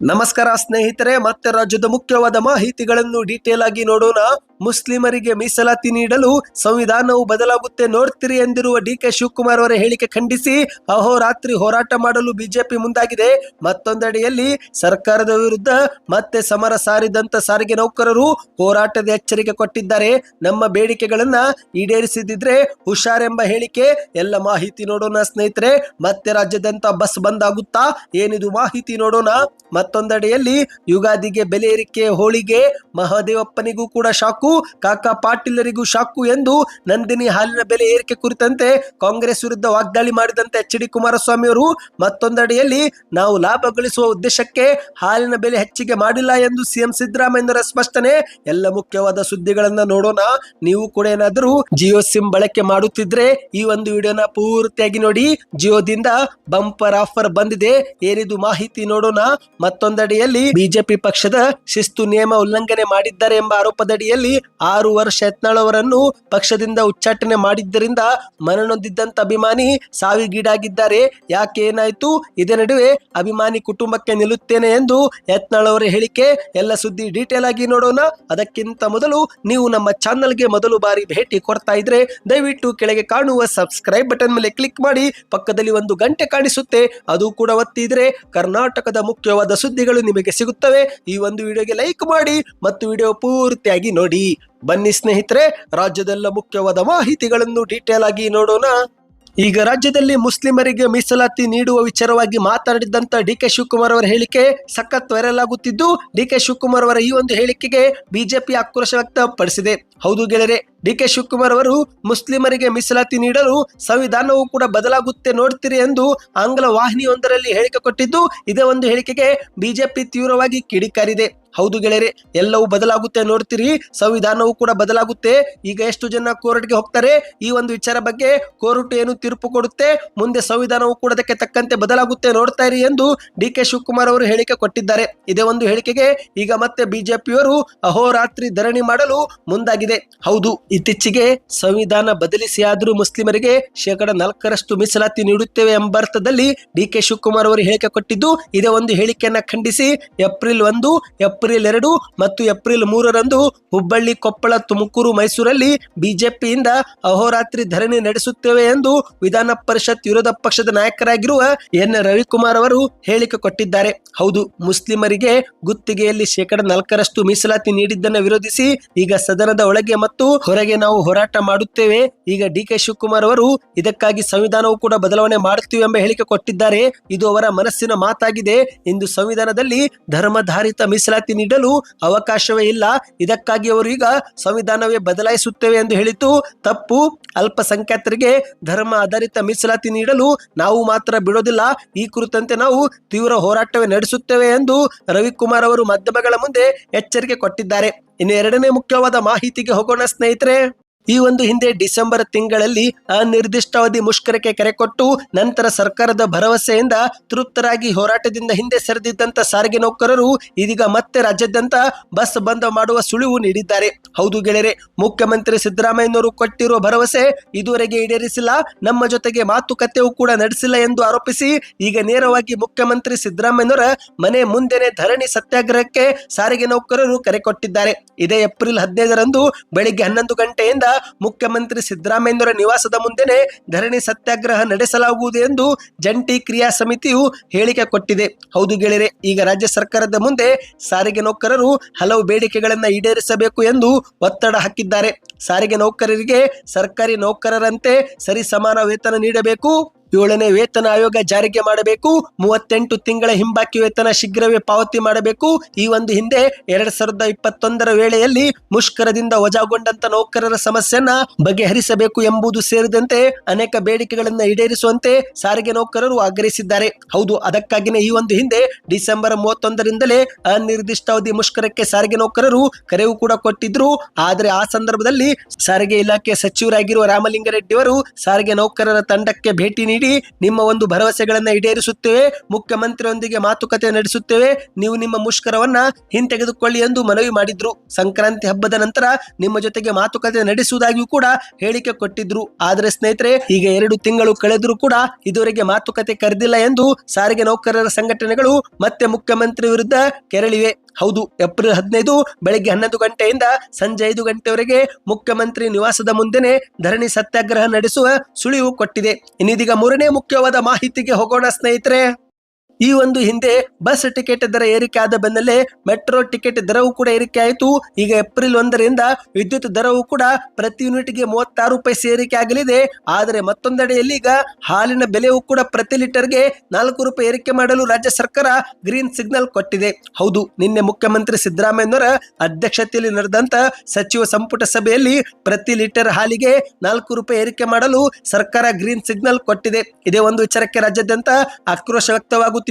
ನಮಸ್ಕಾರ ಸ್ನೇಹಿತರೆ ಮತ್ತೆ ರಾಜ್ಯದ ಮುಖ್ಯವಾದ ಮಾಹಿತಿಗಳನ್ನು ಡೀಟೇಲ್ ಆಗಿ ನೋಡೋಣ. ಮುಸ್ಲಿಮರಿಗೆ ಮೀಸಲಾತಿ ನೀಡಲು ಸಂವಿಧಾನವು ಬದಲಾಗುತ್ತೆ ನೋಡ್ತೀರಿ ಎಂದಿರುವ ಡಿ ಕೆ ಶಿವಕುಮಾರ್ ಅವರ ಹೇಳಿಕೆ ಖಂಡಿಸಿ ಅಹೋರಾತ್ರಿ ಹೋರಾಟ ಮಾಡಲು ಬಿಜೆಪಿ ಮುಂದಾಗಿದೆ. ಮತ್ತೊಂದೆಡೆಯಲ್ಲಿ ಸರ್ಕಾರದ ವಿರುದ್ಧ ಮತ್ತೆ ಸಮರ ಸಾರಿದಂತ ಸಾರಿಗೆ ನೌಕರರು ಹೋರಾಟದ ಎಚ್ಚರಿಕೆ ಕೊಟ್ಟಿದ್ದಾರೆ. ನಮ್ಮ ಬೇಡಿಕೆಗಳನ್ನ ಈಡೇರಿಸಿದಿದ್ರೆ ಹುಷಾರೆಂಬ ಹೇಳಿಕೆ, ಎಲ್ಲ ಮಾಹಿತಿ ನೋಡೋಣ ಸ್ನೇಹಿತರೆ. ಮತ್ತೆ ರಾಜ್ಯದಂತ ಬಸ್ ಬಂದ್ ಆಗುತ್ತಾ ಏನಿದು ಮಾಹಿತಿ ನೋಡೋಣ. ಮತ್ತೊಂದೆಡೆಯಲ್ಲಿ ಯುಗಾದಿಗೆ ಬೆಲೆ ಏರಿಕೆ, ಹೋಳಿಗೆ, ಮಹಾದೇವಪ್ಪನಿಗೂ ಕೂಡ ಶಾಕು. ಕಾಕಾ ಪಾಟೀಲರಿಗೂ ಶಾಕು ಎಂದು ನಂದಿನಿ ಹಾಲಿನ ಬೆಲೆ ಏರಿಕೆ ಕುರಿತಂತೆ ಕಾಂಗ್ರೆಸ್ ವಿರುದ್ಧ ವಾಗ್ದಾಳಿ ಮಾಡಿದಂತೆ ಎಚ್ ಡಿ ಕುಮಾರಸ್ವಾಮಿ ಅವರು ಮತ್ತೊಂದಡಿಯಲ್ಲಿ ನಾವು ಲಾಭ ಗಳಿಸುವ ಉದ್ದೇಶಕ್ಕೆ ಹಾಲಿನ ಬೆಲೆ ಹೆಚ್ಚಿಗೆ ಮಾಡಿಲ್ಲ ಎಂದು ಸಿಎಂ ಸಿದ್ದರಾಮಯ್ಯರ ಸ್ಪಷ್ಟನೆ. ಎಲ್ಲ ಮುಖ್ಯವಾದ ಸುದ್ದಿಗಳನ್ನ ನೋಡೋಣ. ನೀವು ಕೂಡ ಏನಾದರೂ ಜಿಯೋ ಸಿಮ್ ಬಳಕೆ ಮಾಡುತ್ತಿದ್ರೆ ಈ ಒಂದು ವಿಡಿಯೋನ ಪೂರ್ತಿಯಾಗಿ ನೋಡಿ. ಜಿಯೋದಿಂದ ಬಂಪರ್ ಆಫರ್ ಬಂದಿದೆ. ಏನಿದು ಮಾಹಿತಿ ನೋಡೋಣ. ಮತ್ತೊಂದಡಿಯಲ್ಲಿ ಬಿಜೆಪಿ ಪಕ್ಷದ ಶಿಸ್ತು ನಿಯಮ ಉಲ್ಲಂಘನೆ ಮಾಡಿದ್ದಾರೆ ಎಂಬ ಆರೋಪದಡಿಯಲ್ಲಿ ಆರು ವರ್ಷ ಯತ್ನಾಳವರನ್ನು ಪಕ್ಷದಿಂದ ಉಚ್ಚಾಟನೆ ಮಾಡಿದ್ದರಿಂದ ಮನನೊಂದಿದ್ದಂತ ಅಭಿಮಾನಿ ಸಾವಿಗೀಡಾಗಿದ್ದಾರೆ. ಯಾಕೆ ಏನಾಯ್ತು? ಇದೇ ನಡುವೆ ಅಭಿಮಾನಿ ಕುಟುಂಬಕ್ಕೆ ನಿಲ್ಲುತ್ತೇನೆ ಎಂದು ಯತ್ನಾಳವರ ಹೇಳಿಕೆ. ಎಲ್ಲ ಸುದ್ದಿ ಡೀಟೇಲ್ ಆಗಿ ನೋಡೋಣ. ಅದಕ್ಕಿಂತ ಮೊದಲು ನೀವು ನಮ್ಮ ಚಾನಲ್ಗೆ ಮೊದಲು ಬಾರಿ ಭೇಟಿ ಕೊಡ್ತಾ ಇದ್ರೆ ದಯವಿಟ್ಟು ಕೆಳಗೆ ಕಾಣುವ ಸಬ್ಸ್ಕ್ರೈಬ್ ಬಟನ್ ಮೇಲೆ ಕ್ಲಿಕ್ ಮಾಡಿ. ಪಕ್ಕದಲ್ಲಿ ಒಂದು ಗಂಟೆ ಕಾಣಿಸುತ್ತೆ. ಅದು ಕೂಡ ಒತ್ತಿದ್ರೆ ಕರ್ನಾಟಕದ ಮುಖ್ಯವಾದ ಸುದ್ದಿಗಳು ನಿಮಗೆ ಸಿಗುತ್ತವೆ. ಈ ಒಂದು ವಿಡಿಯೋಗೆ ಲೈಕ್ ಮಾಡಿ ಮತ್ತು ವಿಡಿಯೋ ಪೂರ್ತಿಯಾಗಿ ನೋಡಿ. ಬನ್ನಿ ಸ್ನೇಹಿತರೆ, ರಾಜ್ಯದಲ್ಲ ಮುಖ್ಯವಾದ ಮಾಹಿತಿಗಳನ್ನು ಡೀಟೇಲ್ ಆಗಿ ನೋಡೋಣ. ಈಗ ರಾಜ್ಯದಲ್ಲಿ ಮುಸ್ಲಿಮರಿಗೆ ಮೀಸಲಾತಿ ನೀಡುವ ವಿಚಾರವಾಗಿ ಮಾತನಾಡಿದಂತ ಡಿ ಕೆ ಶಿವಕುಮಾರ್ ಅವರ ಹೇಳಿಕೆ ಸಖತ್ ವೈರಲ್ ಆಗುತ್ತಿದ್ದು, ಡಿ ಕೆ ಶಿವಕುಮಾರ್ ಅವರ ಈ ಒಂದು ಹೇಳಿಕೆಗೆ ಬಿಜೆಪಿ ಆಕ್ರೋಶ ವ್ಯಕ್ತಪಡಿಸಿದೆ. ಹೌದು ಗೆಳೆಯರೆ, ಡಿ ಕೆ ಶಿವಕುಮಾರ್ ಅವರು ಮುಸ್ಲಿಮರಿಗೆ ಮೀಸಲಾತಿ ನೀಡಲು ಸಂವಿಧಾನವೂ ಕೂಡ ಬದಲಾಗುತ್ತೆ ನೋಡ್ತೀರಿ ಎಂದು ಆಂಗ್ಲ ವಾಹಿನಿಯೊಂದರಲ್ಲಿ ಹೇಳಿಕೆ ಕೊಟ್ಟಿದ್ದು, ಇದೇ ಒಂದು ಹೇಳಿಕೆಗೆ ಬಿಜೆಪಿ ತೀವ್ರವಾಗಿ ಕಿಡಿಕಾರಿದೆ. ಹೌದು ಗೆಳೆಯರೆ, ಎಲ್ಲವೂ ಬದಲಾಗುತ್ತೆ ನೋಡ್ತೀರಿ, ಸಂವಿಧಾನವೂ ಕೂಡ ಬದಲಾಗುತ್ತೆ. ಈಗ ಎಷ್ಟು ಜನ ಕೋರ್ಟ್ಗೆ ಹೋಗ್ತಾರೆ, ಈ ಒಂದು ವಿಚಾರ ಬಗ್ಗೆ ಕೋರ್ಟ್ ಏನು ತೀರ್ಪು ಕೊಡುತ್ತೆ, ಮುಂದೆ ಸಂವಿಧಾನವು ಕೂಡ ಅದಕ್ಕೆ ತಕ್ಕಂತೆ ಬದಲಾಗುತ್ತೆ ನೋಡ್ತಾ ಇರಿ ಎಂದು ಡಿ ಕೆ ಶಿವಕುಮಾರ್ ಅವರು ಹೇಳಿಕೆ ಕೊಟ್ಟಿದ್ದಾರೆ. ಇದೇ ಒಂದು ಹೇಳಿಕೆಗೆ ಈಗ ಮತ್ತೆ ಬಿಜೆಪಿಯವರು ಅಹೋರಾತ್ರಿ ಧರಣಿ ಮಾಡಲು ಮುಂದಾಗಿದೆ. ಹೌದು, ಇತ್ತೀಚೆಗೆ ಸಂವಿಧಾನ ಬದಲಿಸಿ ಆದರೂ ಮುಸ್ಲಿಮರಿಗೆ ಶೇಕಡ ನಾಲ್ಕರಷ್ಟು ಮೀಸಲಾತಿ ನೀಡುತ್ತೇವೆ ಎಂಬ ಅರ್ಥದಲ್ಲಿ ಡಿ ಕೆ ಶಿವಕುಮಾರ್ ಅವರು ಹೇಳಿಕೆ ಕೊಟ್ಟಿದ್ದು, ಇದೇ ಒಂದು ಹೇಳಿಕೆಯನ್ನ ಖಂಡಿಸಿ, ಏಪ್ರಿಲ್ ಒಂದು ಏಪ್ರಿಲ್ ಎರಡು ಮತ್ತು ಏಪ್ರಿಲ್ ಮೂರರಂದು ಹುಬ್ಬಳ್ಳಿ, ಕೊಪ್ಪಳ, ತುಮಕೂರು, ಮೈಸೂರಲ್ಲಿ ಬಿಜೆಪಿಯಿಂದ ಅಹೋರಾತ್ರಿ ಧರಣಿ ನಡೆಸುತ್ತೇವೆ ಎಂದು ವಿಧಾನ ಪರಿಷತ್ ವಿರೋಧ ಪಕ್ಷದ ನಾಯಕರಾಗಿರುವ ಎನ್ ರವಿಕುಮಾರ್ ಅವರು ಹೇಳಿಕೆ ಕೊಟ್ಟಿದ್ದಾರೆ. ಹೌದು, ಮುಸ್ಲಿಮರಿಗೆ ಗುತ್ತಿಗೆಯಲ್ಲಿ ಶೇಕಡ ನಾಲ್ಕರಷ್ಟು ಮೀಸಲಾತಿ ನೀಡಿದ್ದನ್ನು ವಿರೋಧಿಸಿ ಈಗ ಸದನದ ಒಳಗೆ ಮತ್ತು ಹೊರಗೆ ನಾವು ಹೋರಾಟ ಮಾಡುತ್ತೇವೆ. ಈಗ ಡಿ ಕೆ ಶಿವಕುಮಾರ್ ಅವರು ಇದಕ್ಕಾಗಿ ಸಂವಿಧಾನವು ಕೂಡ ಬದಲಾವಣೆ ಮಾಡುತ್ತೀವಿ ಎಂಬ ಹೇಳಿಕೆ ಕೊಟ್ಟಿದ್ದಾರೆ. ಇದು ಅವರ ಮನಸ್ಸಿನ ಮಾತಾಗಿದೆ. ಇಂದು ಸಂವಿಧಾನದಲ್ಲಿ ಧರ್ಮಧಾರಿತ ಮೀಸಲಾತಿ ನೀಡಲು ಅವಕಾಶವೇ ಇಲ್ಲ. ಇದಕ್ಕಾಗಿ ಅವರು ಈಗ ಸಂವಿಧಾನವೇ ಬದಲಾಯಿಸುತ್ತೇವೆ ಎಂದು ಹೇಳಿತು. ತಪ್ಪು, ಅಲ್ಪಸಂಖ್ಯಾತರಿಗೆ ಧರ್ಮ ಆಧಾರಿತ ಮೀಸಲಾತಿ ನೀಡಲು ನಾವು ಮಾತ್ರ ಬಿಡೋದಿಲ್ಲ. ಈ ಕುರಿತಂತೆ ನಾವು ತೀವ್ರ ಹೋರಾಟವೇ ನಡೆಸುತ್ತೇವೆ ಎಂದು ರವಿಕುಮಾರ್ ಅವರು ಮಾಧ್ಯಮಗಳ ಮುಂದೆ ಎಚ್ಚರಿಕೆ ಕೊಟ್ಟಿದ್ದಾರೆ. ಇನ್ನು ಎರಡನೇ ಮುಖ್ಯವಾದ ಮಾಹಿತಿಗೆ ಹೋಗೋಣ ಸ್ನೇಹಿತರೆ. ಈ ಒಂದು ಹಿಂದೆ ಡಿಸೆಂಬರ್ ತಿಂಗಳಲ್ಲಿ ಅನಿರ್ದಿಷ್ಟಾವಧಿ ಮುಷ್ಕರಕ್ಕೆ ಕರೆ ಕೊಟ್ಟು ನಂತರ ಸರ್ಕಾರದ ಭರವಸೆಯಿಂದ ತೃಪ್ತರಾಗಿ ಹೋರಾಟದಿಂದ ಹಿಂದೆ ಸರಿದಿದ್ದಂತ ಸಾರಿಗೆ ನೌಕರರು ಇದೀಗ ಮತ್ತೆ ರಾಜ್ಯಾದ್ಯಂತ ಬಸ್ ಬಂದ್ ಮಾಡುವ ಸುಳಿವು ನೀಡಿದ್ದಾರೆ. ಹೌದು ಗೆಳೆಯರೆ, ಮುಖ್ಯಮಂತ್ರಿ ಸಿದ್ದರಾಮಯ್ಯನವರು ಕೊಟ್ಟಿರುವ ಭರವಸೆ ಇದುವರೆಗೆ ಈಡೇರಿಸಿಲ್ಲ. ನಮ್ಮ ಜೊತೆಗೆ ಮಾತುಕತೆಯೂ ಕೂಡ ನಡೆಸಿಲ್ಲ ಎಂದು ಆರೋಪಿಸಿ ಈಗ ನೇರವಾಗಿ ಮುಖ್ಯಮಂತ್ರಿ ಸಿದ್ದರಾಮಯ್ಯನವರ ಮನೆ ಮುಂದೆನೆ ಧರಣಿ ಸತ್ಯಾಗ್ರಹಕ್ಕೆ ಸಾರಿಗೆ ನೌಕರರು ಕರೆ ಕೊಟ್ಟಿದ್ದಾರೆ. ಇದೇ ಏಪ್ರಿಲ್ ಹದಿನೈದರಂದು ಬೆಳಿಗ್ಗೆ ಹನ್ನೊಂದು ಗಂಟೆಯಿಂದ ಮುಖ್ಯಮಂತ್ರಿ ಸಿದ್ದರಾಮಯ್ಯರ ನಿವಾಸದ ಮುಂದೆನೆ ಧರಣಿ ಸತ್ಯಾಗ್ರಹ ನಡೆಸಲಾಗುವುದು ಎಂದು ಜಂಟಿ ಕ್ರಿಯಾ ಸಮಿತಿಯು ಹೇಳಿಕೆ ಕೊಟ್ಟಿದೆ. ಹೌದು ಗೆಳೆಯರೆ, ಈಗ ರಾಜ್ಯ ಸರ್ಕಾರದ ಮುಂದೆ ಸಾರಿಗೆ ನೌಕರರು ಹಲವು ಬೇಡಿಕೆಗಳನ್ನು ಈಡೇರಿಸಬೇಕು ಎಂದು ಒತ್ತಡ ಹಾಕಿದ್ದಾರೆ. ಸಾರಿಗೆ ನೌಕರರಿಗೆ ಸರ್ಕಾರಿ ನೌಕರರಂತೆ ಸರಿಸಮಾನ ವೇತನ ನೀಡಬೇಕು. ಏಳನೇ ವೇತನ ಆಯೋಗ ಜಾರಿಗೆ ಮಾಡಬೇಕು, ಮೂವತ್ತೆಂಟು ತಿಂಗಳ ಹಿಂಬಾಕಿ ವೇತನ ಶೀಘ್ರವೇ ಪಾವತಿ ಮಾಡಬೇಕು. ಈ ಒಂದು ಹಿಂದೆ ಎರಡ್ ಸಾವಿರದ ಇಪ್ಪತ್ತೊಂದರ ವೇಳೆಯಲ್ಲಿ ಮುಷ್ಕರದಿಂದ ವಜಾಗೊಂಡಂತ ನೌಕರರ ಸಮಸ್ಯೆಯನ್ನ ಬಗೆಹರಿಸಬೇಕು ಎಂಬುದು ಸೇರಿದಂತೆ ಅನೇಕ ಬೇಡಿಕೆಗಳನ್ನ ಈಡೇರಿಸುವಂತೆ ಸಾರಿಗೆ ನೌಕರರು ಆಗ್ರಹಿಸಿದ್ದಾರೆ. ಹೌದು, ಅದಕ್ಕಾಗಿನೇ ಈ ಒಂದು ಹಿಂದೆ ಡಿಸೆಂಬರ್ ಮೂವತ್ತೊಂದರಿಂದಲೇ ಅನಿರ್ದಿಷ್ಟಾವಧಿ ಮುಷ್ಕರಕ್ಕೆ ಸಾರಿಗೆ ನೌಕರರು ಕರೆವು ಕೂಡ ಕೊಟ್ಟಿದ್ರು. ಆದರೆ ಆ ಸಂದರ್ಭದಲ್ಲಿ ಸಾರಿಗೆ ಇಲಾಖೆ ಸಚಿವರಾಗಿರುವ ರಾಮಲಿಂಗರೆಡ್ಡಿ ಅವರು ಸಾರಿಗೆ ನೌಕರರ ತಂಡಕ್ಕೆ ಭೇಟಿ ನೀಡಿ ನೀಡಿ ನಿಮ್ಮ ಒಂದು ಭರವಸೆಗಳನ್ನು ಈಡೇರಿಸುತ್ತೇವೆ, ಮುಖ್ಯಮಂತ್ರಿಯೊಂದಿಗೆ ಮಾತುಕತೆ ನಡೆಸುತ್ತೇವೆ, ನೀವು ನಿಮ್ಮ ಮುಷ್ಕರವನ್ನ ಹಿಂತೆಗೆದುಕೊಳ್ಳಿ ಎಂದು ಮನವಿ ಮಾಡಿದ್ರು. ಸಂಕ್ರಾಂತಿ ಹಬ್ಬದ ನಂತರ ನಿಮ್ಮ ಜೊತೆಗೆ ಮಾತುಕತೆ ನಡೆಸುವುದಾಗಿಯೂ ಕೂಡ ಹೇಳಿಕೆ ಕೊಟ್ಟಿದ್ರು. ಆದರೆ ಸ್ನೇಹಿತರೆ, ಈಗ ಎರಡು ತಿಂಗಳು ಕಳೆದರೂ ಕೂಡ ಇದುವರೆಗೆ ಮಾತುಕತೆ ಕರೆದಿಲ್ಲ ಎಂದು ಸಾರಿಗೆ ನೌಕರರ ಸಂಘಟನೆಗಳು ಮತ್ತೆ ಮುಖ್ಯಮಂತ್ರಿ ವಿರುದ್ಧ ಕೆರಳಿವೆ. ಹೌದು, ಏಪ್ರಿಲ್ ಹದಿನೈದು, ಬೆಳಗ್ಗೆ ಹನ್ನೊಂದು ಗಂಟೆಯಿಂದ ಸಂಜೆ ಐದು ಗಂಟೆವರೆಗೆ ಮುಖ್ಯಮಂತ್ರಿ ನಿವಾಸದ ಮುಂದೆನೆ ಧರಣಿ ಸತ್ಯಾಗ್ರಹ ನಡೆಸುವ ಸುಳಿವು ಕೊಟ್ಟಿದೆ. ಇನ್ನಿದೀಗ ಮೂರನೇ ಮುಖ್ಯವಾದ ಮಾಹಿತಿಗೆ ಹೋಗೋಣ ಸ್ನೇಹಿತರೆ. ಈ ಒಂದು ಹಿಂದೆ ಬಸ್ ಟಿಕೆಟ್ ದರ ಏರಿಕೆ ಆದ ಬೆನ್ನಲ್ಲೇ ಮೆಟ್ರೋ ಟಿಕೆಟ್ ದರವೂ ಕೂಡ ಏರಿಕೆ ಆಯಿತು. ಈಗ ಏಪ್ರಿಲ್ ಒಂದರಿಂದ ವಿದ್ಯುತ್ ದರವೂ ಕೂಡ ಪ್ರತಿ ಯೂನಿಟ್ಗೆ ಮೂವತ್ತಾರು ಪೈಸೆ ಏರಿಕೆ ಆಗಲಿದೆ. ಆದರೆ ಮತ್ತೊಂದೆಡೆಯಲ್ಲಿ ಈಗ ಹಾಲಿನ ಬೆಲೆಯೂ ಕೂಡ ಪ್ರತಿ ಲೀಟರ್ಗೆ ನಾಲ್ಕು ರೂಪಾಯಿ ಏರಿಕೆ ಮಾಡಲು ರಾಜ್ಯ ಸರ್ಕಾರ ಗ್ರೀನ್ ಸಿಗ್ನಲ್ ಕೊಟ್ಟಿದೆ. ಹೌದು, ನಿನ್ನೆ ಮುಖ್ಯಮಂತ್ರಿ ಸಿದ್ದರಾಮಯ್ಯನವರ ಅಧ್ಯಕ್ಷತೆಯಲ್ಲಿ ನಡೆದಂತ ಸಚಿವ ಸಂಪುಟ ಸಭೆಯಲ್ಲಿ ಪ್ರತಿ ಲೀಟರ್ ಹಾಲಿಗೆ ನಾಲ್ಕು ರೂಪಾಯಿ ಏರಿಕೆ ಮಾಡಲು ಸರ್ಕಾರ ಗ್ರೀನ್ ಸಿಗ್ನಲ್ ಕೊಟ್ಟಿದೆ. ಇದೇ ಒಂದು ವಿಚಾರಕ್ಕೆ ರಾಜ್ಯಾದ್ಯಂತ ಆಕ್ರೋಶ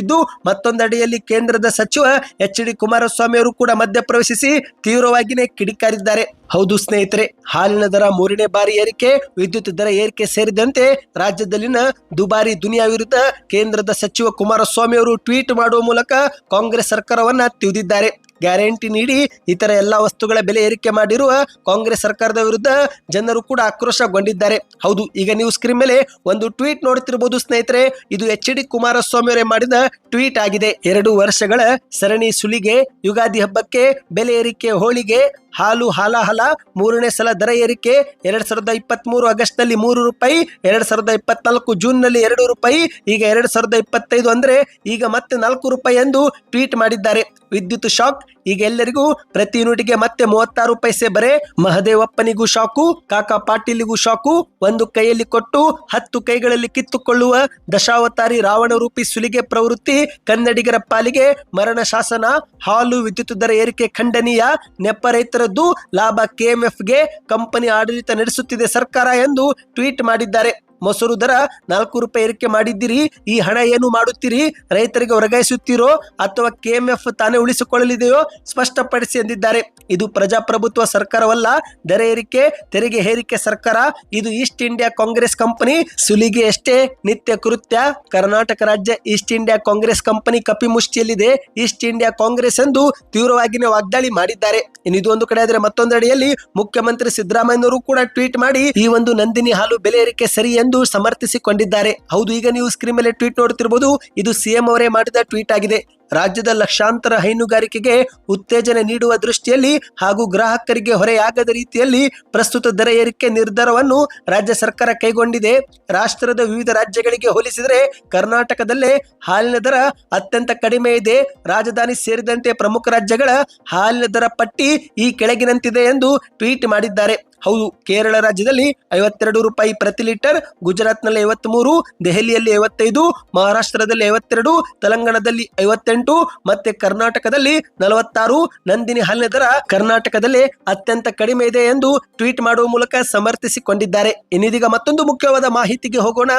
ವ್ಯಕ್ತವಾಗುತ್ತಿದ್ದು ಮತ್ತೊಂದಡಿಯಲ್ಲಿ ಕೇಂದ್ರದ ಸಚಿವ ಎಚ್ ಡಿ ಕುಮಾರಸ್ವಾಮಿ ಅವರು ಕೂಡ ಮಧ್ಯಪ್ರವೇಶಿಸಿ ತೀವ್ರವಾಗಿಯೇ ಕಿಡಿಕಾರಿದ್ದಾರೆ. ಹೌದು ಸ್ನೇಹಿತರೆ, ಹಾಲಿನ ದರ ಮೂರನೇ ಬಾರಿ ಏರಿಕೆ, ವಿದ್ಯುತ್ ದರ ಏರಿಕೆ ಸೇರಿದಂತೆ ರಾಜ್ಯದಲ್ಲಿನ ದುಬಾರಿ ದುನಿಯಾ ವಿರುದ್ಧ ಕೇಂದ್ರದ ಸಚಿವ ಕುಮಾರಸ್ವಾಮಿ ಅವರು ಟ್ವೀಟ್ ಮಾಡುವ ಮೂಲಕ ಕಾಂಗ್ರೆಸ್ ಸರ್ಕಾರವನ್ನ ತಿವಿದಿದ್ದಾರೆ ಗ್ಯಾರಂಟಿ ನೀಡಿ ಇತರ ಎಲ್ಲ ವಸ್ತುಗಳ ಬೆಲೆ ಏರಿಕೆ ಮಾಡಿರುವ ಕಾಂಗ್ರೆಸ್ ಸರ್ಕಾರದ ವಿರುದ್ಧ ಜನರು ಕೂಡ ಆಕ್ರೋಶಗೊಂಡಿದ್ದಾರೆ. ಹೌದು, ಈಗ ನೀವು ಸ್ಕ್ರೀನ್ ಮೇಲೆ ಒಂದು ಟ್ವೀಟ್ ನೋಡ್ತಿರಬಹುದು ಸ್ನೇಹಿತರೆ. ಇದು ಎಚ್ ಡಿ ಕುಮಾರಸ್ವಾಮಿ ಅವರೇ ಮಾಡಿದ ಟ್ವೀಟ್ ಆಗಿದೆ. ಎರಡು ವರ್ಷಗಳ ಸರಣಿ ಸುಲಿಗೆ, ಯುಗಾದಿ ಹಬ್ಬಕ್ಕೆ ಬೆಲೆ ಏರಿಕೆ, ಹೋಳಿಗೆ ಹಾಲು ಹಾಲ ಹಾಲ ಮೂರನೇ ಸಲ ದರ ಏರಿಕೆ, ಎರಡ್ ಸಾವಿರದ ಇಪ್ಪತ್ತ್ ಮೂರು ಆಗಸ್ಟ್ನಲ್ಲಿ ಮೂರು ರೂಪಾಯಿ, ಎರಡ್ ಸಾವಿರದ ಇಪ್ಪತ್ನಾಲ್ಕು ಜೂನ್ನಲ್ಲಿ ಎರಡು ರೂಪಾಯಿ, ಈಗ ಎರಡ್ ಸಾವಿರದ ಇಪ್ಪತ್ತೈದು ಅಂದ್ರೆ ಈಗ ಮತ್ತೆ ನಾಲ್ಕು ರೂಪಾಯಿ ಎಂದು ಟ್ವೀಟ್ ಮಾಡಿದ್ದಾರೆ. ವಿದ್ಯುತ್ ಶಾಕ್ ಈಗ ಎಲ್ಲರಿಗೂ ಪ್ರತಿ ಯೂನಿಟ್ಗೆ ಮತ್ತೆ ಮೂವತ್ತಾರು ಪೈಸೆ ಬರೆ. ಮಹದೇವಪ್ಪನಿಗೂ ಶಾಕು, ಕಾಕಾ ಪಾಟೀಲಿಗೂ ಶಾಕು. ಒಂದು ಕೈಯಲ್ಲಿ ಕೊಟ್ಟು, ಹತ್ತು ಕೈಗಳಲ್ಲಿ ಕಿತ್ತುಕೊಳ್ಳುವ ದಶಾವತಾರಿ ರಾವಣ ರೂಪಿ ಸುಲಿಗೆ ಪ್ರವೃತ್ತಿ, ಕನ್ನಡಿಗರ ಪಾಲಿಗೆ ಮರಣ ಶಾಸನ, ಹಾಲು ವಿದ್ಯುತ್ ದರ ಏರಿಕೆ ಖಂಡನೀಯ, ನೆಪ ರೈತರದ್ದು ಲಾಭ ಕೆಎಂಎಫ್ಗೆ ಕಂಪನಿ ಆಡಳಿತ ನಡೆಸುತ್ತಿದೆ ಸರ್ಕಾರ ಎಂದು ಟ್ವೀಟ್ ಮಾಡಿದ್ದಾರೆ. ಮೊಸರು ದರ ನಾಲ್ಕು ರೂಪಾಯಿ ಏರಿಕೆ ಮಾಡಿದ್ದೀರಿ, ಈ ಹಣ ಏನು ಮಾಡುತ್ತೀರಿ? ರೈತರಿಗೆ ವರ್ಗಾಯಿಸುತ್ತೀರೋ ಅಥವಾ ಕೆಎಂಎಫ್ ತಾನೇ ಉಳಿಸಿಕೊಳ್ಳಲಿದೆಯೋ ಸ್ಪಷ್ಟಪಡಿಸಿ ಎಂದಿದ್ದಾರೆ. ಇದು ಪ್ರಜಾಪ್ರಭುತ್ವ ಸರ್ಕಾರವಲ್ಲ, ದರ ಏರಿಕೆ, ತೆರಿಗೆ ಹೇರಿಕೆ ಸರ್ಕಾರ, ಇದು ಈಸ್ಟ್ ಇಂಡಿಯಾ ಕಾಂಗ್ರೆಸ್ ಕಂಪನಿ, ಸುಲಿಗೆ ಎಷ್ಟೇ, ನಿತ್ಯ ಕೃತ್ಯ. ಕರ್ನಾಟಕ ರಾಜ್ಯ ಈಸ್ಟ್ ಇಂಡಿಯಾ ಕಾಂಗ್ರೆಸ್ ಕಂಪನಿ ಕಪಿಮುಷ್ಟಿಯಲ್ಲಿದೆ ಈಸ್ಟ್ ಇಂಡಿಯಾ ಕಾಂಗ್ರೆಸ್ ಎಂದು ತೀವ್ರವಾಗಿನೇ ವಾಗ್ದಾಳಿ ಮಾಡಿದ್ದಾರೆ. ಇನ್ನು ಒಂದು ಕಡೆ ಆದರೆ ಮತ್ತೊಂದೆಡೆಯಲ್ಲಿ ಮುಖ್ಯಮಂತ್ರಿ ಸಿದ್ದರಾಮಯ್ಯನವರು ಕೂಡ ಟ್ವೀಟ್ ಮಾಡಿ, ಈ ಒಂದು ನಂದಿನಿ ಹಾಲು ಬೆಲೆ ಏರಿಕೆ ಸರಿ ಸಮರ್ಥಿಸಿಕೊಂಡಿದ್ದಾರೆ. ಹೌದು ಈಗ ನೀವು ಸ್ಕ್ರೀನ್ ಮೇಲೆ ಟ್ವೀಟ್ ನೋಡುತ್ತಿರಬಹುದು ಇದು ಸಿಎಂ ಅವರೇ ಮಾಡಿದ ಟ್ವೀಟ್ ಆಗಿದೆ. ರಾಜ್ಯದ ಲಕ್ಷಾಂತರ ಹೈನುಗಾರಿಕೆಗೆ ಉತ್ತೇಜನ ನೀಡುವ ದೃಷ್ಟಿಯಲ್ಲಿ ಹಾಗೂ ಗ್ರಾಹಕರಿಗೆ ಹೊರೆಯಾಗದ ರೀತಿಯಲ್ಲಿ ಪ್ರಸ್ತುತ ದರ ಏರಿಕೆ ನಿರ್ಧಾರವನ್ನು ರಾಜ್ಯ ಸರ್ಕಾರ ಕೈಗೊಂಡಿದೆ. ರಾಷ್ಟ್ರದ ವಿವಿಧ ರಾಜ್ಯಗಳಿಗೆ ಹೋಲಿಸಿದರೆ ಕರ್ನಾಟಕದಲ್ಲೇ ಹಾಲಿನ ದರ ಅತ್ಯಂತ ಕಡಿಮೆ ಇದೆ. ರಾಜಧಾನಿ ಸೇರಿದಂತೆ ಪ್ರಮುಖ ರಾಜ್ಯಗಳ ಹಾಲಿನ ದರ ಪಟ್ಟಿ ಈ ಕೆಳಗಿನಂತಿದೆ ಎಂದು ಟ್ವೀಟ್ ಮಾಡಿದ್ದಾರೆ. ಹೌದು, ಕೇರಳ ರಾಜ್ಯದಲ್ಲಿ ಐವತ್ತೆರಡು ರೂಪಾಯಿ ಪ್ರತಿ ಲೀಟರ್, ಗುಜರಾತ್ನಲ್ಲಿ ಐವತ್ಮೂರು ದೆಹಲಿಯಲ್ಲಿ ಐವತ್ತೈದು, ಮಹಾರಾಷ್ಟ್ರದಲ್ಲಿ ಐವತ್ತೆರಡು, ತೆಲಂಗಾಣದಲ್ಲಿ ಐವತ್ತೆಂಟು ಮತ್ತೆ ಕರ್ನಾಟಕದಲ್ಲಿ ನಲವತ್ತಾರು. ನಂದಿನಿ ಹಾಲಿನ ದರ ಕರ್ನಾಟಕದಲ್ಲಿ ಅತ್ಯಂತ ಕಡಿಮೆ ಇದೆ ಎಂದು ಟ್ವೀಟ್ ಮಾಡುವ ಮೂಲಕ ಸಮರ್ಥಿಸಿಕೊಂಡಿದ್ದಾರೆ. ಇನ್ನಿದೀಗ ಮತ್ತೊಂದು ಮುಖ್ಯವಾದ ಮಾಹಿತಿಗೆ ಹೋಗೋಣ.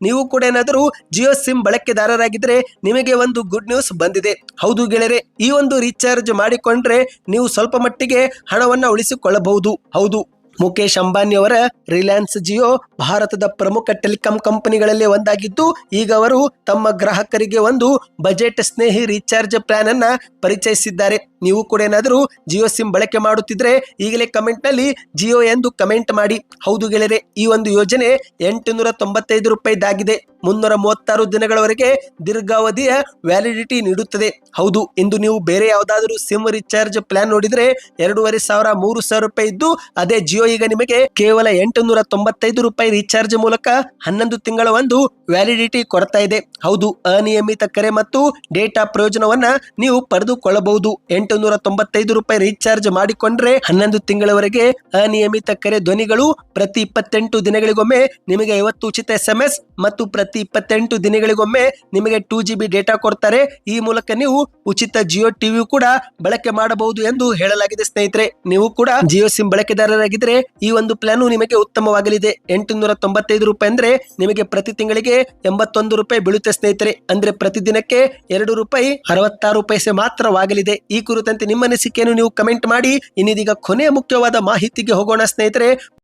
ನೀವು ಕೂಡ ಏನಾದರೂ ಜಿಯೋ ಸಿಮ್ ಬಳಕೆದಾರರಾಗಿದ್ರೆ ನಿಮಗೆ ಒಂದು ಗುಡ್ ನ್ಯೂಸ್ ಬಂದಿದೆ. ಹೌದು ಗೆಳೆಯರೆ, ಈ ಒಂದು ರೀಚಾರ್ಜ್ ಮಾಡಿಕೊಂಡ್ರೆ ನೀವು ಸ್ವಲ್ಪ ಮಟ್ಟಿಗೆ ಹಣವನ್ನು ಉಳಿಸಿಕೊಳ್ಳಬಹುದು. ಹೌದು. ಮುಖೇಶ್ ಅಂಬಾನಿ ಅವರ ರಿಲಯನ್ಸ್ ಜಿಯೋ ಭಾರತದ ಪ್ರಮುಖ ಟೆಲಿಕಾಂ ಕಂಪನಿಗಳಲ್ಲಿ ಒಂದಾಗಿದ್ದು, ಈಗ ಅವರು ತಮ್ಮ ಗ್ರಾಹಕರಿಗೆ ಒಂದು ಬಜೆಟ್ ಸ್ನೇಹಿ ರೀಚಾರ್ಜ್ ಪ್ಲಾನ್ ಅನ್ನ ಪರಿಚಯಿಸಿದ್ದಾರೆ. ನೀವು ಕೂಡ ಏನಾದರೂ ಜಿಯೋ ಸಿಮ್ ಬಳಕೆ ಮಾಡುತ್ತಿದ್ರೆ, ಈಗಲೇ ಕಮೆಂಟ್ನಲ್ಲಿ ಜಿಯೋ ಎಂದು ಕಮೆಂಟ್ ಮಾಡಿ. ಹೌದು ಗೆಳೆಯರೆ, ಈ ಒಂದು ಯೋಜನೆ ಎಂಟುನೂರ ತೊಂಬತ್ತೈದು ರೂಪಾಯಿದಾಗಿದೆ. ಮುನ್ನೂರ ಮೂವತ್ತಾರು ದಿನಗಳವರೆಗೆ ದೀರ್ಘಾವಧಿಯ ವ್ಯಾಲಿಡಿಟಿ ನೀಡುತ್ತದೆ. ಹೌದು, ಇಂದು ನೀವು ಬೇರೆ ಯಾವುದಾದರೂ ಸಿಮ್ ರಿಚಾರ್ಜ್ ಪ್ಲಾನ್ ನೋಡಿದ್ರೆ ಎರಡೂವರೆ ಸಾವಿರ, ಮೂರು ಸಾವಿರ ರೂಪಾಯಿ ಇದ್ದು, ಅದೇ ಜಿಯೋ ಈಗ ನಿಮಗೆ ಕೇವಲ ಎಂಟುನೂರ ತೊಂಬತ್ತೈದು ರೂಪಾಯಿ ರೀಚಾರ್ಜ್ ಮೂಲಕ ಹನ್ನೊಂದು ತಿಂಗಳ ಒಂದು ವ್ಯಾಲಿಡಿಟಿ ಕೊಡ್ತಾ ಇದೆ. ಹೌದು, ಅನಿಯಮಿತ ಕರೆ ಮತ್ತು ಡೇಟಾ ಪ್ರಯೋಜನವನ್ನ ನೀವು ಪಡೆದುಕೊಳ್ಳಬಹುದು. ಎಂಟುನೂರ ತೊಂಬತ್ತೈದು ರೂಪಾಯಿ ರೀಚಾರ್ಜ್ ಮಾಡಿಕೊಂಡ್ರೆ ಹನ್ನೊಂದು ತಿಂಗಳವರೆಗೆ ಅನಿಯಮಿತ ಕರೆ ಧ್ವನಿಗಳು ಪ್ರತಿ ಇಪ್ಪತ್ತೆಂಟು ದಿನಗಳಿಗೊಮ್ಮೆ ನಿಮಗೆ ಐವತ್ತು ಉಚಿತ ಎಸ್ ಮತ್ತು ಪ್ರತಿ ಇಪ್ಪತ್ತೆಂಟು ದಿನಗಳಿಗೊಮ್ಮೆ ನಿಮಗೆ ಟೂ ಜಿ ಬಿ ಡೇಟಾ ಕೊಡ್ತಾರೆ. ಈ ಮೂಲಕ ನೀವು ಉಚಿತ ಜಿಯೋ ಟಿವಿ ಕೂಡ ಬಳಕೆ ಮಾಡಬಹುದು ಎಂದು ಹೇಳಲಾಗಿದೆ ಸ್ನೇಹಿತರೆ. ನೀವು ಕೂಡ ಜಿಯೋ ಸಿಮ್ ಬಳಕೆದಾರರಾಗಿದ್ರೆ ಈ ಒಂದು ಪ್ಲಾನ್ ನಿಮಗೆ ಉತ್ತಮವಾಗಲಿದೆ. ಎಂಟುನೂರ ತೊಂಬತ್ತೈದು ರೂಪಾಯಿ ಅಂದ್ರೆ ನಿಮಗೆ ಪ್ರತಿ ತಿಂಗಳಿಗೆ ಎಂಬತ್ತೊಂದು ರೂಪಾಯಿ ಬೀಳುತ್ತೆ ಸ್ನೇಹಿತರೆ. ಅಂದ್ರೆ ಪ್ರತಿ ದಿನಕ್ಕೆ ಎರಡು ರೂಪಾಯಿ ಅರವತ್ತಾರು ಪೈಸೆ ಮಾತ್ರವಾಗಲಿದೆ. ಈ ಕುರಿತಂತೆ ನಿಮ್ಮ ಅನಿಸಿಕೆಯನ್ನು ನೀವು ಕಮೆಂಟ್ ಮಾಡಿ. ಇನ್ನಿದೀಗ ಕೊನೆಯ ಮುಖ್ಯವಾದ ಮಾಹಿತಿಗೆ ಹೋಗೋಣ ಸ್ನೇಹಿತರೆ.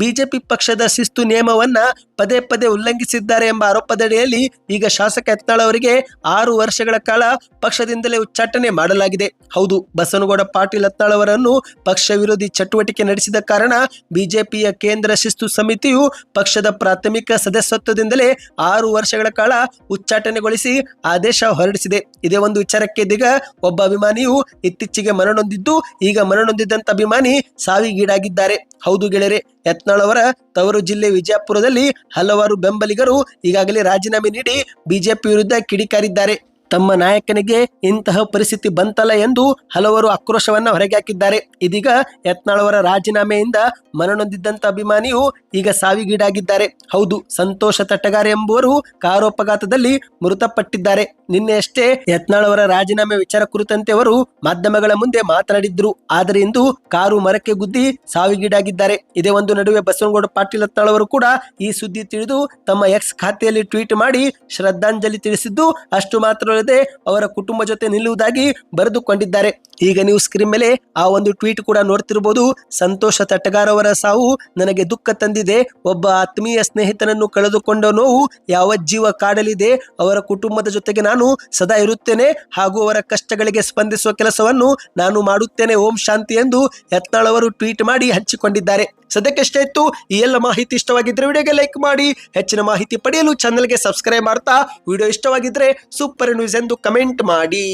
ಬಿಜೆಪಿ ಪಕ್ಷದ ಶಿಸ್ತು ನಿಯಮವನ್ನ ಪದೇ ಪದೇ ಉಲ್ಲಂಘಿಸಿದ್ದಾರೆ ಎಂಬ ಆರೋಪದಡಿಯಲ್ಲಿ ಈಗ ಶಾಸಕ ಯತ್ನಾಳ್ ಅವರಿಗೆ ಆರು ವರ್ಷಗಳ ಕಾಲ ಪಕ್ಷದಿಂದಲೇ ಉಚ್ಚಾಟನೆ ಮಾಡಲಾಗಿದೆ. ಹೌದು, ಬಸನಗೌಡ ಪಾಟೀಲ್ ಯತ್ನಾಳ್ ಅವರನ್ನು ಪಕ್ಷ ವಿರೋಧಿ ಚಟುವಟಿಕೆ ನಡೆಸಿದ ಕಾರಣ ಬಿಜೆಪಿಯ ಕೇಂದ್ರ ಶಿಸ್ತು ಸಮಿತಿಯು ಪಕ್ಷದ ಪ್ರಾಥಮಿಕ ಸದಸ್ಯತ್ವದಿಂದಲೇ ಆರು ವರ್ಷಗಳ ಕಾಲ ಉಚ್ಚಾಟನೆಗೊಳಿಸಿ ಆದೇಶ ಹೊರಡಿಸಿದೆ. ಇದೇ ಒಂದು ವಿಚಾರಕ್ಕೆ ಇದೀಗ ಒಬ್ಬ ಅಭಿಮಾನಿಯು ಇತ್ತೀಚೆಗೆ ಮರಣೊಂದಿದ್ದು ಈಗ ಮರಣೊಂದಿದಂತ ಅಭಿಮಾನಿ ಸಾವಿಗೀಡಾಗಿದ್ದಾರೆ. ಹೌದು ಗೆಳೆಯರೆ ಯತ್ನಾಳ್ ಅವರ ತವರು ಜಿಲ್ಲೆ ವಿಜಯಪುರದಲ್ಲಿ ಹಲವಾರು ಬೆಂಬಲಿಗರು ಈಗಾಗಲೇ ರಾಜೀನಾಮೆ ನೀಡಿ ಬಿಜೆಪಿ ವಿರುದ್ಧ ಕಿಡಿಕಾರಿದ್ದಾರೆ. ತಮ್ಮ ನಾಯಕನಿಗೆ ಇಂತಹ ಪರಿಸ್ಥಿತಿ ಬಂತಲ್ಲ ಎಂದು ಹಲವರು ಆಕ್ರೋಶವನ್ನ ಹೊರಗೆ ಹಾಕಿದ್ದಾರೆ. ಇದೀಗ ಯತ್ನಾಳವರ ರಾಜೀನಾಮೆಯಿಂದ ಮನನೊಂದಿದ್ದಂತ ಅಭಿಮಾನಿಯು ಈಗ ಸಾವಿಗೀಡಾಗಿದ್ದಾರೆ. ಹೌದು, ಸಂತೋಷ ತಟ್ಟಗಾರ ಎಂಬುವರು ಕಾರು ಅಪಘಾತದಲ್ಲಿ ಮೃತಪಟ್ಟಿದ್ದಾರೆ. ನಿನ್ನೆಯಷ್ಟೇ ಯತ್ನಾಳ್ ಅವರ ರಾಜೀನಾಮೆ ವಿಚಾರ ಕುರಿತಂತೆ ಅವರು ಮಾಧ್ಯಮಗಳ ಮುಂದೆ ಮಾತನಾಡಿದ್ರು. ಆದರೆ ಇಂದು ಕಾರು ಮರಕ್ಕೆ ಗುದ್ದಿ ಸಾವಿಗೀಡಾಗಿದ್ದಾರೆ. ಇದೇ ಒಂದು ನಡುವೆ ಬಸವನಗೌಡ ಪಾಟೀಲ್ ಯತ್ನಾಳ್ ಅವರು ಕೂಡ ಈ ಸುದ್ದಿ ತಿಳಿದು ತಮ್ಮ ಎಕ್ಸ್ ಖಾತೆಯಲ್ಲಿ ಟ್ವೀಟ್ ಮಾಡಿ ಶ್ರದ್ಧಾಂಜಲಿ ತಿಳಿಸಿದ್ದು, ಅಷ್ಟು ಅವರ ಕುಟುಂಬ ಜೊತೆ ನಿಲ್ಲುವುದಾಗಿ ಬರೆದುಕೊಂಡಿದ್ದಾರೆ. ಈಗ ನೀವು ಸ್ಕ್ರೀನ್ ಮೇಲೆ ಆ ಒಂದು ಟ್ವೀಟ್ ಕೂಡ ನೋಡ್ತಿರ್ಬೋದು. ಸಂತೋಷ ತಟ್ಟಗಾರ್ ಅವರ ಸಾವು ನನಗೆ ದುಃಖ ತಂದಿದೆ. ಒಬ್ಬ ಆತ್ಮೀಯ ಸ್ನೇಹಿತನನ್ನು ಕಳೆದುಕೊಂಡ ನೋವು ಯಾವ ಜೀವ ಕಾಡಲಿದೆ. ಅವರ ಕುಟುಂಬದ ಜೊತೆಗೆ ನಾನು ಸದಾ ಇರುತ್ತೇನೆ. ಹಾಗೂ ಅವರ ಕಷ್ಟಗಳಿಗೆ ಸ್ಪಂದಿಸುವ ಕೆಲಸವನ್ನು ನಾನು ಮಾಡುತ್ತೇನೆ. ಓಂ ಶಾಂತಿ ಎಂದು ಯತ್ನಾಳ್ ಅವರು ಟ್ವೀಟ್ ಮಾಡಿ ಹಂಚಿಕೊಂಡಿದ್ದಾರೆ. ಸದ್ಯಕ್ಕೆ ಇತ್ತು. ಈ ಎಲ್ಲ ಮಾಹಿತಿ ಇಷ್ಟವಾಗಿದ್ರೆ ವಿಡಿಯೋಗೆ ಲೈಕ್ ಮಾಡಿ. ಹೆಚ್ಚಿನ ಮಾಹಿತಿ ಪಡೆಯಲು ಚಾನಲ್ಗೆ ಸಬ್ಸ್ಕ್ರೈಬ್ ಮಾಡ್ತಾ. ವಿಡಿಯೋ ಇಷ್ಟವಾಗಿದ್ರೆ ಸೂಪರ್ ನ್ಯೂಸ್ ಎಂದು ಕಮೆಂಟ್ ಮಾಡಿ.